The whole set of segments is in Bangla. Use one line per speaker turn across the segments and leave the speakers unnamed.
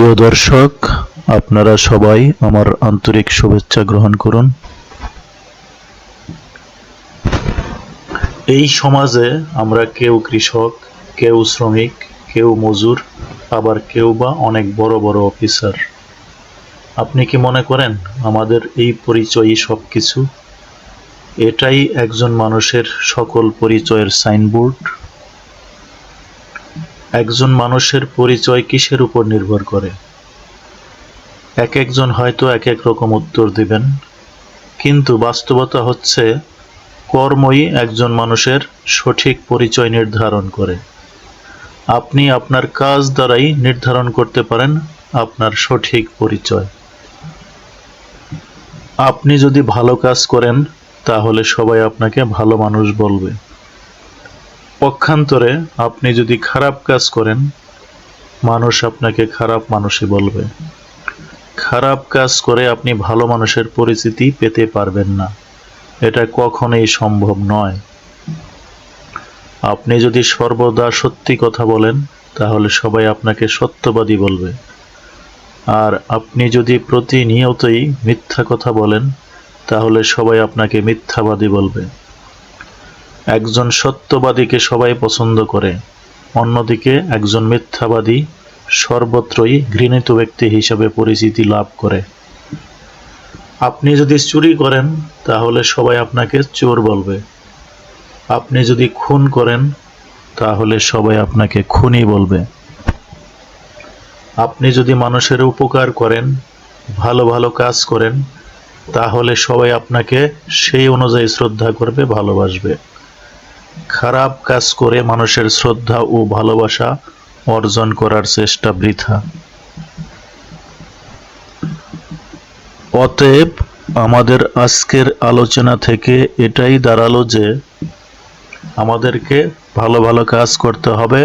প্রিয় দর্শক, আপনারা সবাই আমার আন্তরিক শুভেচ্ছা গ্রহণ করুন। এই সমাজে আমরা কেউ কৃষক, কেউ শ্রমিক, কেউ মজুর, আবার কেউ বা অনেক বড় বড় অফিসার। আপনি কি মনে করেন আমাদের এই পরিচয়ই সব কিছু এটাই একজন মানুষের সকল পরিচয়ের সাইনবোর্ড। একজন মানুষের পরিচয় কিসের উপর নির্ভর করে? এক একজন হয়তো এক এক রকম উত্তর দিবেন, কিন্তু বাস্তবতা হচ্ছে, কর্মই একজন মানুষের সঠিক পরিচয় নির্ধারণ করে। আপনি আপনার কাজ দ্বারাই নির্ধারণ করতে পারেন আপনার সঠিক পরিচয়। আপনি যদি ভালো কাজ করেন, তাহলে সবাই আপনাকে ভালো মানুষ বলবে। পক্ষান্তরে আপনি যদি খারাপ কাজ করেন, মানুষ আপনাকে খারাপ মানুষই বলবে। খারাপ কাজ করে আপনি ভালো মানুষের পরিচিতি পেতে পারবেন না। এটা কখনোই সম্ভব নয়। আপনি যদি সর্বদা সত্যি কথা বলেন, তাহলে সবাই আপনাকে সত্যবাদী বলবে। আর আপনি যদি প্রতিনিয়তই মিথ্যা কথা বলেন, তাহলে সবাই আপনাকে মিথ্যাবাদী বলবে। একজন সত্যবাদীকে সবাই পছন্দ করে, অন্যদিকে একজন মিথ্যাবাদী সর্বত্রই ঘৃণিত ব্যক্তি হিসাবে পরিচিতি লাভ করে। আপনি যদি চুরি করেন, তাহলে সবাই আপনাকে চোর বলবে। আপনি যদি খুন করেন, তাহলে সবাই আপনাকে খুনি বলবে। আপনি যদি মানুষের উপকার করেন, ভালো ভালো কাজ করেন, তাহলে সবাই আপনাকে সেই অনুযায়ী শ্রদ্ধা করবে, ভালোবাসবে। খারাপ কাজ করে মানুষের শ্রদ্ধা ও ভালোবাসা অর্জন করার চেষ্টা বৃথা। অতএব আমাদের আজকের আলোচনা থেকে এটাই দাঁড়াল যে আমাদেরকে ভালো ভালো কাজ করতে হবে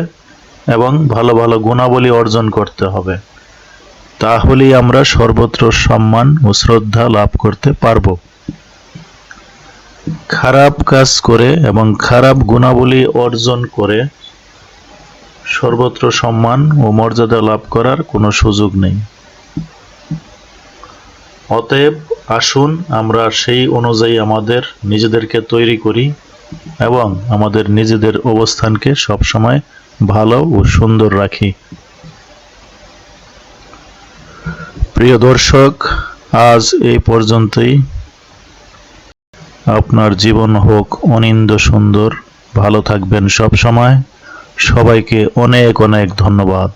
এবং ভালো ভালো গুণাবলী অর্জন করতে হবে। তাহলেই আমরা সর্বত্র সম্মান ও শ্রদ্ধা লাভ করতে পারব। খারাপ কাজ করে এবং খারাপ গুণাবলী অর্জন করে সর্বত্র সম্মান ও মর্যাদা লাভ করার কোনো সুযোগ নেই। অতএব আসুন আমরা সেই অনুযায়ী আমাদের নিজেদেরকে তৈরি করি এবং আমাদের নিজেদের অবস্থানকে সবসময় ভালো ও সুন্দর রাখি। প্রিয় দর্শক, আজ এই পর্যন্তই। আপনার জীবন হোক অনিন্দ সুন্দর ভালো থাকবেন সব সময় সবাইকে অনেক অনেক ধন্যবাদ।